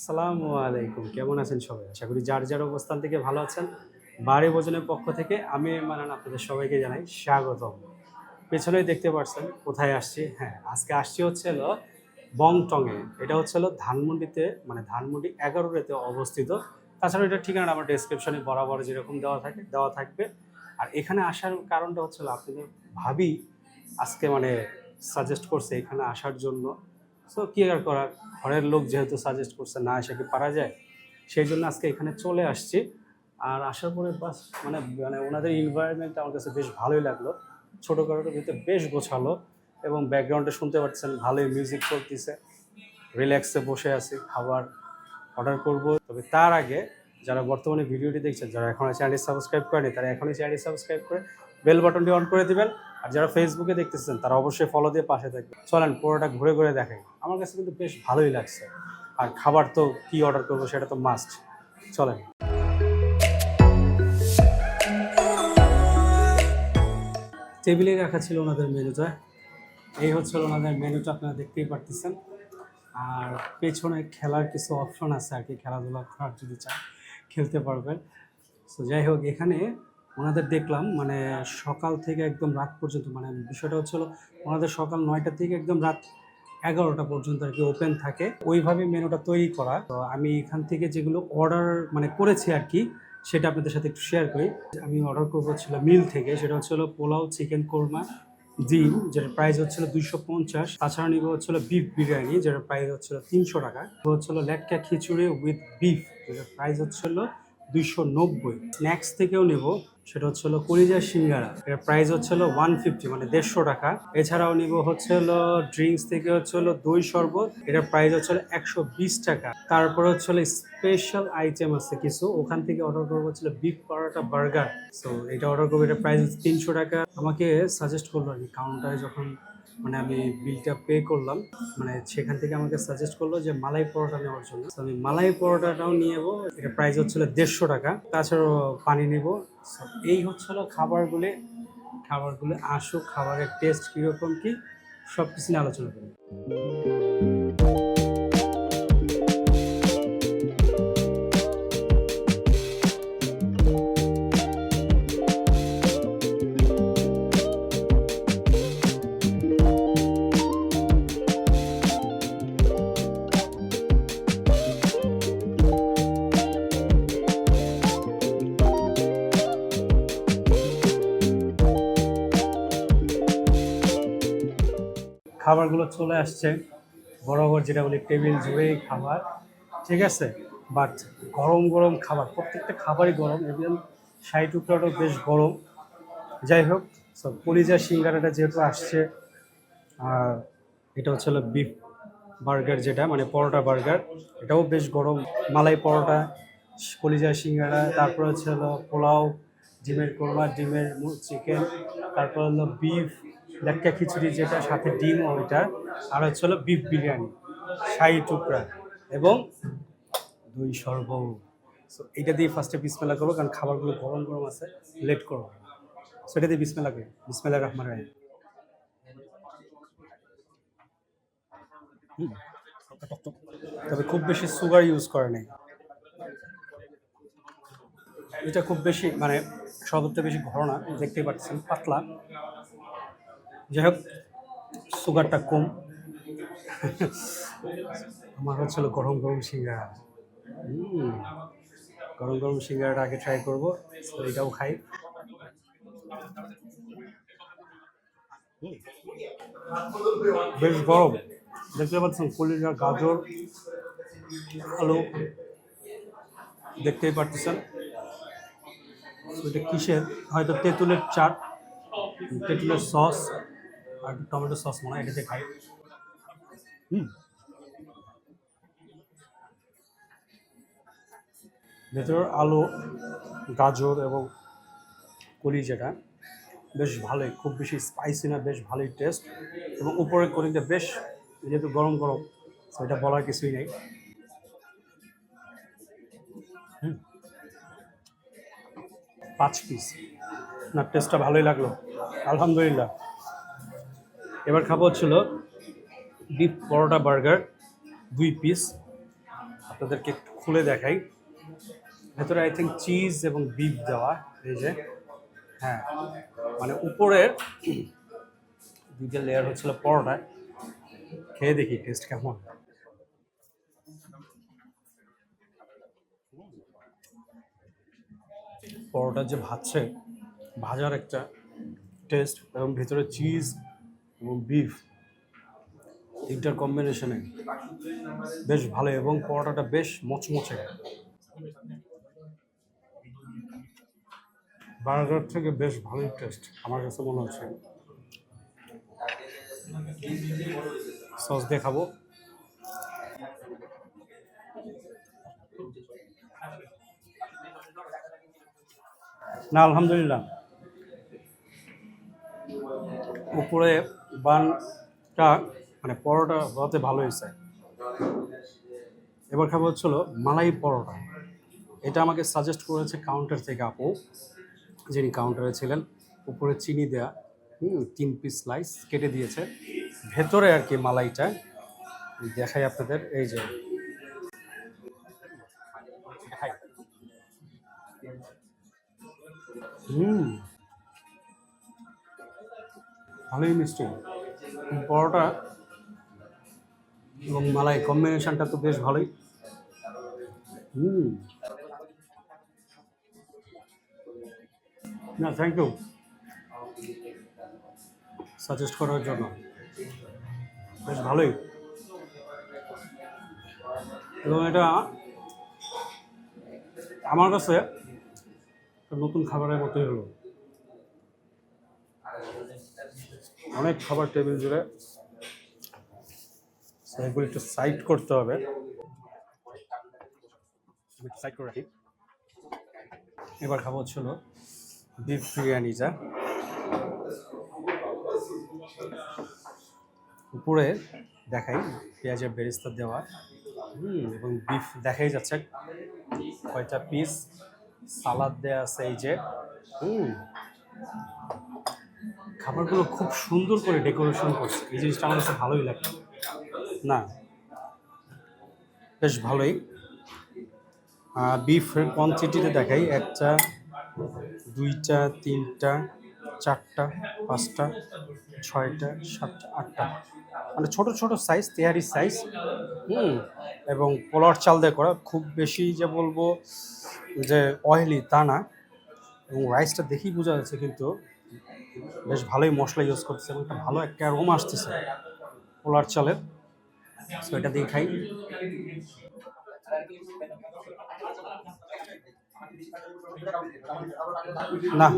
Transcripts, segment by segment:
আসসালামু আলাইকুম। কেমন আছেন সবাই? আশা করি যার যার অবস্থান থেকে ভালো আছেন, বাড়ি ভোজনের পক্ষ থেকে আমি মানান আপনাদের সবাইকে জানাই স্বাগতম। পেছনেই দেখতে পাচ্ছেন কোথায় আসছি? হ্যাঁ আজকে আসছি হচ্ছে হলো বংটংয়ে। এটা হচ্ছে হলো ধানমন্ডিতে মানে ধানমন্ডি এগারোতে অবস্থিত। তাছাড়া এটা ঠিকানা আমার ডেসক্রিপশনে বরাবর যেরকম দেওয়া থাকে, দেওয়া থাকবে। আর এখানে আসার কারণটা হচ্ছে হলো আপনাদের ভাবি আজকে মানে সাজেস্ট করছে এখানে আসার জন্য। সো কি আর করার? ঘরের লোক যেহেতু সাজেস্ট করছে না এসে কি পারা যায়? সেই জন্য আজকে এখানে চলে আসছি। আর আসার পরে বাস মানে মানে ওনাদের ইনভায়রনমেন্ট আমার কাছে বেশ ভালোই লাগল। ছোটো ছোটোখাটোর ভিতরে বেশ গোছালো এবং ব্যাকগ্রাউন্ডে শুনতে পাচ্ছেন, ভালোই মিউজিক চলতেছে। রিল্যাক্সে বসে আছি, খাবার অর্ডার করব। তবে তার আগে যারা বর্তমানে ভিডিওটি দেখছেন, যারা এখনও চ্যানেলটি সাবস্ক্রাইব করেনি তারা এখনই চ্যানেলটি সাবস্ক্রাইব করে বেল বাটনটি অন করে দিবেন। আর যারা ফেসবুকে দেখতেছেন, তারা অবশ্যই ফলো দিয়ে পাশে থাকবে চলেন, পুরোটা ঘুরে ঘুরে দেখাই। আমার কাছে কিন্তু বেশ ভালোই লাগছে। আর খাবার তো কি অর্ডার করব সেটা তো মাস্ট চলেন। টেবিলে রাখা ছিল ওনাদের মেনুটা। এই হচ্ছে ওনাদের মেনুটা, আপনারা দেখতেই পারতেছেন। আর পেছনে খেলার কিছু অপশন আছে আর কি, খেলাধুলা করার যদি চান, খেলতে পারবেন। তো যাই হোক, এখানে ওনাদের দেখলাম মানে সকাল থেকে একদম রাত পর্যন্ত মানে বিষয়টা হচ্ছিল ওনাদের সকাল নয়টা থেকে একদম রাত এগারোটা পর্যন্ত আর কি ওপেন থাকে। ওইভাবে মেনুটা তৈরি করা। তো আমি এখান থেকে যেগুলো অর্ডার মানে করেছি আর কি, সেটা আপনাদের সাথে একটু শেয়ার করি। আমি অর্ডার করব ছিল মিল থেকে, সেটা হচ্ছিল পোলাও চিকেন কোরমা, ডিম, যেটার প্রাইস হচ্ছিল দুইশো পঞ্চাশ। তাছাড়া নিব হচ্ছিল বিফ বিরিয়ানি যেটার প্রাইস হচ্ছিল তিনশো টাকা। হচ্ছিল লেটকা খিচুড়ি উইথ বিফ যেটার প্রাইস হচ্ছিল দুইশো নব্বই। স্ন্যাক্স থেকেও নেব, সেটা হচ্ছে হলো কলিজা সিঙ্গারা। এর প্রাইস হচ্ছে হলো ওয়ান ফিফটি মানে দেড়শো টাকা। এছাড়াও নিব হচ্ছে হলো ড্রিঙ্কস থেকে হচ্ছে হলো দই শরবত। এটার প্রাইস হচ্ছে হলো একশো বিশ টাকা। তারপরে হচ্ছে হলো স্পেশাল আইটেম আছে কিছু। ওখান থেকে অর্ডার করব হচ্ছিল বিফ পরোটা বার্গার সো এটা অর্ডার করব এটা প্রাইস হচ্ছে তিনশো টাকা। আমাকে সাজেস্ট করল আর কি কাউন্টারে যখন মানে আমি বিলটা পে করলাম। মানে সেখান থেকে আমাকে সাজেস্ট করল যে মালাই পরোটা নেওয়ার জন্য। আমি মালাই পরোটাটাও নিয়ে যাব এটা প্রাইস হচ্ছিল দেড়শো টাকা। তাছাড়াও পানি নেব। এই হচ্ছিল খাবারগুলি। খাবারগুলো আসুক, খাবারের টেস্ট কীরকম কী সব কিছু নিয়ে আলোচনা করি খাবারগুলো চলে আসছে। বরাবর যেটা বলি টেবিল জুড়েই খাবার, ঠিক আছে? বাট গরম গরম খাবার, প্রত্যেকটা খাবারই গরম এবং শাহি টুকরাটাও বেশ গরম। যাই হোক সব কলিজা সিঙ্গারাটা যেহেতু আসছে, আর এটা হচ্ছে হলো বিফ বার্গার যেটা মানে পরোটা বার্গার এটাও বেশ গরম। মালাই পরোটা, কলিজা সিঙ্গারা, তারপর হচ্ছে হলো পোলাও, ডিমের কোরমা, ডিমের চিকেন তারপর হলো বিফ লেটকা খিচুড়ি যেটা, সাথে ডিম ওইটা, আর হচ্ছে হলো বিফ বিরিয়ানি, শাহি টুকরা এবং দই সর্ব সো এটা দিয়ে ফার্স্টে বিসমেলা করব, কারণ খাবারগুলো গরম গরম আছে লেট করব। সো এটা দিয়ে বিসমেলা করি। বিসমেলা রহমান রাহিম। তবে খুব বেশি সুগার ইউজ করে নেই। এটা খুব বেশি মানে সবথেকে বেশি ঘন না, দেখতেই পাচ্ছেন, পাতলা। যাই হোক সুগারটা কম। আমার হচ্ছিল গরম গরম সিঙ্গারা। গরম গরম সিঙ্গারাটা আগে ট্রাই করব এটাও খাই। বেশ গরম। দেখতে পাচ্ছেন, কলিজা, গাজর, আলু, দেখতেই পারতেছেন। এটা কিসের? হয়তো তেঁতুলের চাট, তেঁতুলের সস। আর টমেটো সস মনে হয় এটাতে খাই। হুম। ভেতরের আলু, গাজর এবং কলি যেটা, বেশ ভালোই, খুব বেশি স্পাইসি না, বেশ ভালোই টেস্ট এবং উপরের কলিটা বেশ, যেহেতু গরম গরম, সেটা বলার কিছুই নেই। পাঁচ পিস না টেস্টটা ভালোই লাগল। আলহামদুলিল্লাহ। এবার খাব হচ্ছিল বিফ পরোটা বার্গার দুই পিস আপনাদেরকে একটু খুলে দেখাই। ভেতরে আই থিঙ্ক চিজ এবং বিফ দেওয়া এই যে হ্যাঁ। মানে উপরের দুইটা লেয়ার হচ্ছিল পরোটা, খেয়ে দেখি টেস্ট কেমন। পরোটা যে ভাজছে, ভাজার একটা টেস্ট এবং ভেতরে চিজ এবং বিফ তিনটার কম্বিনেশনে বেশ ভালো এবং পরোটাটা বেশ মচমচে। বার্গার থেকে বেশ ভালোই টেস্ট আমার কাছে মনে হচ্ছে। সস দিয়ে খাব না, আলহামদুলিল্লাহ। উপরে বানটা মানে পরোটা হতে ভালো হয়েছে। এবার খাব হচ্ছিল মালাই পরোটা। এটা আমাকে সাজেস্ট করেছে কাউন্টার থেকে আপু, যিনি কাউন্টারে ছিলেন। উপরে চিনি দেয়া তিন পিস স্লাইস কেটে দিয়েছে। ভেতরে আর কি মালাইটা। দেখাই আপনাদের, এই যে। হুম। ভালোই মিষ্টি। পরোটা এবং মালাই কম্বিনেশনটা তো বেশ ভালোই। হুম। না থ্যাংক ইউ সাজেস্ট করার জন্য। বেশ ভালোই। এবং এটা আমার কাছে নতুন খাবারের মতোই হলো। অনেক খাবার টেবিল জুড়ে সেগুলো একটু সাইড করতে হবে। সাইড করে রাখি। এবার খাব ছিল বিফ বিরিয়ানিটা উপরে দেখাই পেঁয়াজের বেরেস্তা দেওয়া। হুম, এবং বিফ দেখাই যাচ্ছে। কয়টা পিস সালাদ দেওয়া আছে এই যে। হুম। খাবারগুলো খুব সুন্দর করে ডেকোরেশন করছে। এই জিনিসটা আমার কাছে ভালোই লাগে। না, বেশ ভালোই। বিফের কোয়ান্টিটিতে দেখাই, একটা, দুইটা, তিনটা, চারটা, পাঁচটা, ছয়টা, সাতটা, আটটা। মানে ছোট ছোট সাইজ তেহারি সাইজ হুম, এবং পোলার চাল দিয়ে করা। খুব বেশি যে বলব যে অয়েলি তা না। এবং রাইসটা দেখেই বোঝা যাচ্ছে কিন্তু বেশ ভালোই মশলা ইউজ করতেছে এবং একটা ভালো একটা অ্যারোমা আসতেছে পোলার চালের। সো এটা দিয়ে খাই। না,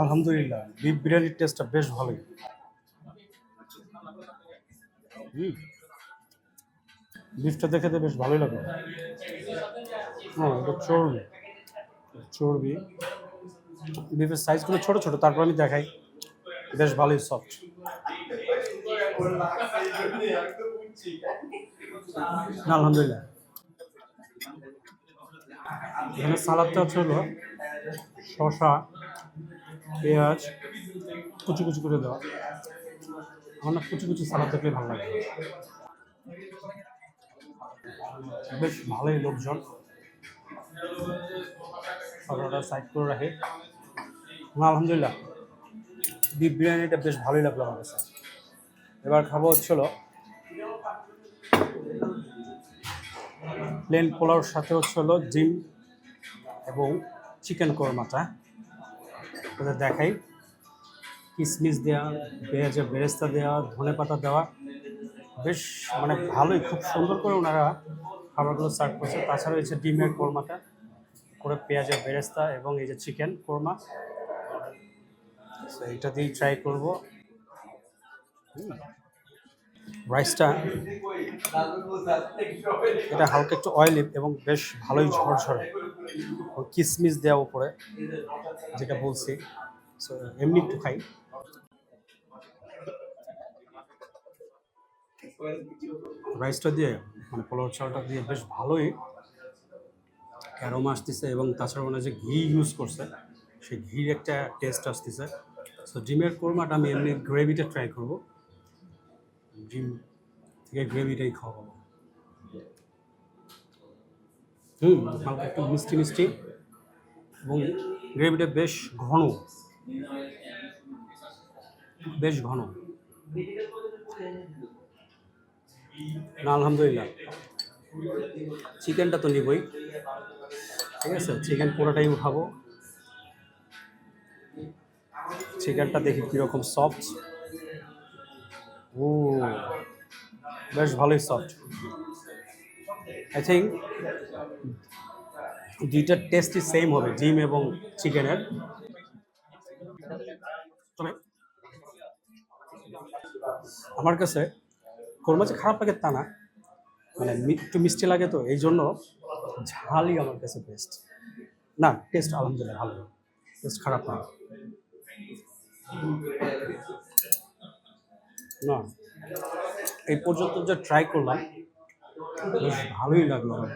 আলহামদুলিল্লাহ বিফ বিরিয়ানির টেস্টটা বেশ ভালোই। বিফটা দেখে তো বেশ ভালোই লাগে। হ্যাঁ এটা চর্বি। চর্বি। বিফের সাইজগুলো ছোট ছোট, তারপর আমি দেখাই। বেশ ভালোই সফট আলহামদুলিল্লাহ। এখানে সালাদটা হচ্ছে হলো শশা পেঁয়াজ, কুচি কুচি করে দেওয়া। আমার না কুচি কুচি সালাদ দেখলে ভালো লাগে। বেশ ভালোই লোকজন। সাইড করে রাখে। আলহামদুলিল্লাহ। বিফ বিরিয়ানিটা বেশ ভালোই লাগল আমার কাছে। এবার খাব হচ্ছিল প্লেন পোলাওর সাথে হচ্ছে হলো ডিম এবং চিকেন কোরমাটা। ওদের দেখাই। কিশমিশ দেওয়া পেঁয়াজের বেরেস্তা দেওয়া ধনে পাতা দেওয়া। বেশ মানে ভালোই, খুব সুন্দর করে ওনারা খাবারগুলো সার্ভ করছে। তাছাড়া রয়েছে ডিমের কোরমাটা, করে পেঁয়াজের বেরেস্তা এবং এই যে চিকেন কোরমা। তো এটা দিয়েই ট্রাই করব। রাইসটা এটা হালকা একটু অয়েলি এবং বেশ ভালোই ঝরঝরে। কিশমিশ দেওয়া উপরে, যেটা বলছি। সো এমনি একটু খাই। রাইসটা দিয়ে মানে পোলাও চালটা দিয়ে বেশ ভালোই অ্যারোমা আসতেছে এবং তাছাড়া ওনার যে ঘি ইউজ করছে, সেই ঘির একটা টেস্ট আসতেছে। সো ডিমের কোরমাটা আমি এমনি গ্রেভিটা ট্রাই করব। ডিম থেকে গ্রেভিটাই খাওয়াবো। হুম, হালকা একটু মিষ্টি মিষ্টি। এবং গ্রেভিটা বেশ ঘন। বেশ ঘন। না, আলহামদুলিল্লাহ। চিকেনটা তো নিবই। ঠিক আছে, চিকেন পুরোটাই উঠাবো চিকেনটা দেখি কীরকম সফট ও বেশ ভালোই সফট আই থিঙ্ক দুইটার টেস্টই সেম হবে, ডিম এবং চিকেনের আমার কাছে কোরমা যে খারাপ লাগে তা না মানে একটু মিষ্টি লাগে তো, এই জন্য ঝালই আমার কাছে বেস্ট না টেস্ট আলহামদুলিল্লাহ ভালো টেস্ট খারাপ না। না, এই পর্যন্ত যে ট্রাই করলাম, বেশ ভালোই লাগল আমার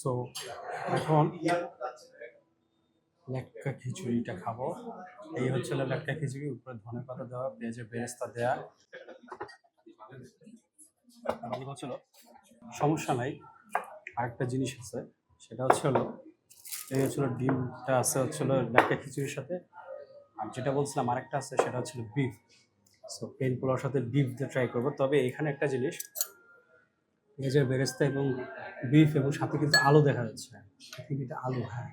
সো এখন লেটকা খিচুড়িটা খাব। এই হচ্ছে লেটকা খিচুড়ি, উপরে ধনে পাতা দেওয়া, পেঁয়াজের বেরেস্তা দেওয়া ভালো হচ্ছিল সমস্যা নাই, আরেকটা জিনিস আছে, সেটা হচ্ছে হলো, এই হচ্ছিল ডিমটা আছে হচ্ছিল লেটকা খিচুড়ির সাথে। আর যেটা বলছিলাম আরেকটা আছে, সেটা হচ্ছিল বিফ সো পেন পোলাওর সাথে বিফ দিয়ে ট্রাই করব। তবে এখানে একটা জিনিস, পেঁয়াজের বেরেস্তা এবং বিফ এবং সাথে কিন্তু আলু দেখা যাচ্ছে। think এটা আলু হ্যাঁ।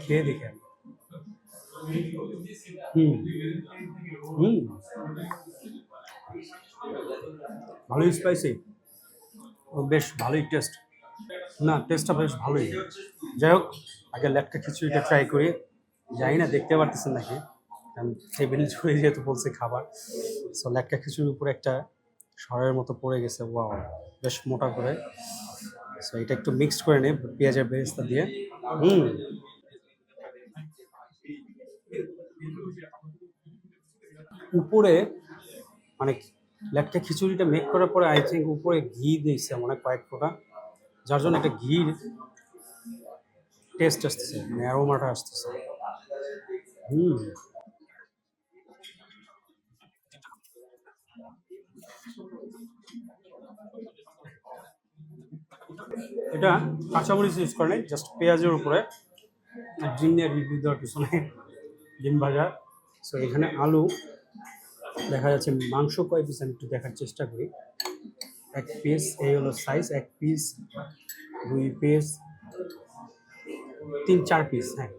খেয়ে দেখেন হুম। হুম। ভালোই স্পাইসি বেশ ভালোই টেস্ট না টেস্টটা বেশ ভালোই। যাই হোক, আগে লেটকা খিচুড়িটা ট্রাই করি। জানি না, দেখতে পারতেছেন নাকি? কারণ টেবিল ছুঁয়ে যেহেতু বলছে খাবার সো লেটকা খিচুড়ির উপরে একটা সরের মতো পড়ে গেছে ওয়াও বেশ মোটা করে। সো এটা একটু মিক্সড করে নে, পেঁয়াজের বেরেস্তা দিয়ে। হুম। উপরে মানে লেটকা খিচুড়িটা মেক করার পরে আই থিঙ্ক উপরে ঘি দিয়েছে মানে কয়েক ফোঁটা। যার জন্য একটা ঘির টেস্ট আসতেছে মানে অ্যারোমাটা আসতেছে। হুম। এটা কাঁচামরিচ ইউজ করে নাই জাস্ট পেঁয়াজের উপরে। ডিম নিয়ে রিভিউ দেওয়ার পিছনে ডিম ভাজা। সো এখানে আলু, দেখা যাচ্ছে মাংস কয় পিস আমি একটু দেখার চেষ্টা করি। এক পিস এই হলো সাইজ এক পিস দুই পিস তিন, চার পিস হ্যাঁ।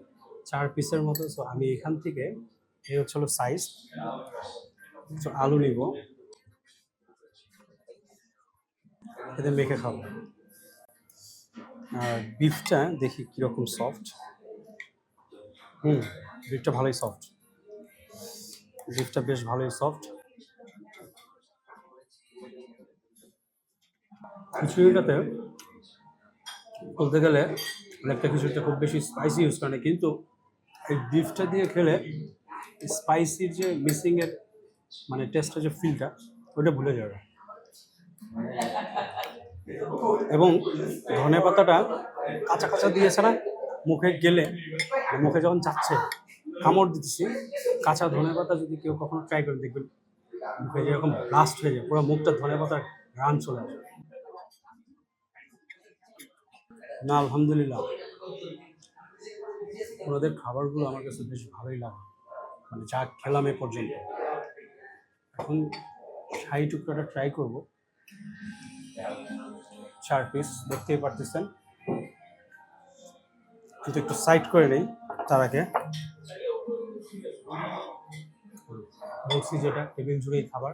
চার পিসের মতো সো আমি এখান থেকে, এই হচ্ছে হলো সাইজ সো আলু নিব। এতে মেখে খাব। আর বিফটা দেখি কীরকম সফট হুম বিফটা ভালোই সফট বিফটা বেশ ভালোই সফট খিচুড়িটাতে বলতে গেলে, অনেকটা খিচুড়িটা খুব বেশি স্পাইসি ইউজ করে কিন্তু এই বিফটা দিয়ে খেলে স্পাইসির যে মিসিংয়ের মানে টেস্টের যে ফিলটা ওটা ভুলে যাবে। এবং ধনে পাতাটা কাঁচা কাঁচা দিয়েছে না মুখে গেলে, মুখে যখন যাচ্ছে, কামড় দিতেছি, কাঁচা ধনে পাতা যদি কেউ কখনো ট্রাই করে দেখবেন, মুখে যেরকম ব্লাস্ট হয়ে যায়, পুরো মুখটা ধনে পাতার রান চলে আসে। না, আলহামদুলিল্লাহ। ওনাদের খাবারগুলো আমার কাছে বেশ ভালোই লাগে। মানে যা খেলাম এ পর্যন্ত। এখন শাহি টুকরাটা ট্রাই করব। চার পিস দেখতেই পারতেছেন। কিন্তু একটু সাইড করে নেই, তার আগে। বলছি যেটা টেবিল জুড়েই খাবার।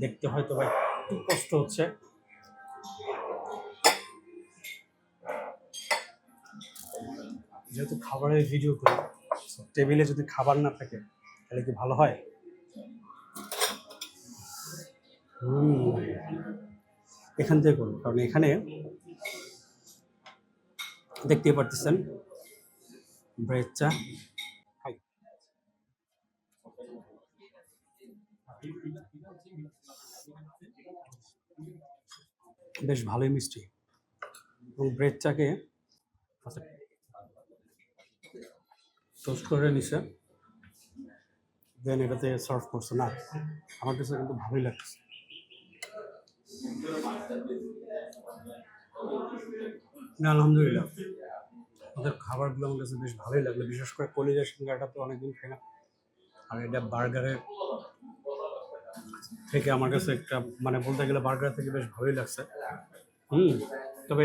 দেখতে হয়তো বা একটু কষ্ট হচ্ছে। যেহেতু খাবারের ভিডিও করি টেবিলে যদি খাবার না থাকে, তাহলে কি ভালো হয়? এখান থেকে করুন, কারণ এখানে দেখতেই পারতেছেন ব্রেড চা। বেশ ভালোই মিষ্টি। এবং ব্রেড টোস্ট করে নিছে। দেন এটাতে সার্ভ করছে, না, আমার কাছে কিন্তু ভালোই লাগছে না, আলহামদুলিল্লাহ। ওদের খাবারগুলো আমার কাছে বেশ ভালোই লাগল। বিশেষ করে কলিজা সিঙ্গাটা তো অনেকদিন খাই না। আর এটা বার্গারের থেকে আমার কাছে একটা মানে বলতে গেলে বার্গার থেকে বেশ ভালোই লাগছে। হুম, তবে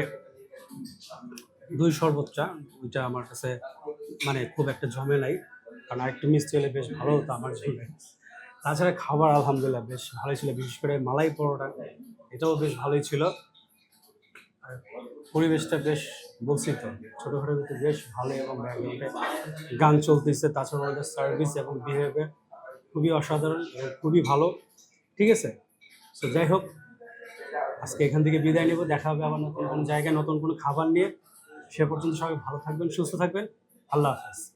দুই সর্বোচ্চা ওইটা আমার কাছে মানে খুব একটা জমে নাই। কারণ আরেকটু মিষ্টি হলে বেশ ভালো হতো আমার জন্য। তাছাড়া খাবার আলহামদুলিল্লাহ বেশ ভালোই ছিল। বিশেষ করে মালাই পরোটা, এটাও বেশ ভালোই ছিল। আর পরিবেশটা বেশ বলছি তো ছোটোখাটোর ভিতরে বেশ ভালো এবং ব্যাকগ্রাউন্ডে গান চলতেছে। তাছাড়া ওদের সার্ভিস এবং বিহেভিয়ার খুবই অসাধারণ এবং খুবই ভালো। ঠিক আছে? সো যাই হোক, আজকে এখান থেকে বিদায় নেব। দেখা হবে আবার নতুন কোনো জায়গায় নতুন কোনো খাবার নিয়ে। সে পর্যন্ত সবাই ভালো থাকবেন, সুস্থ থাকবেন। আল্লাহ হাফেজ।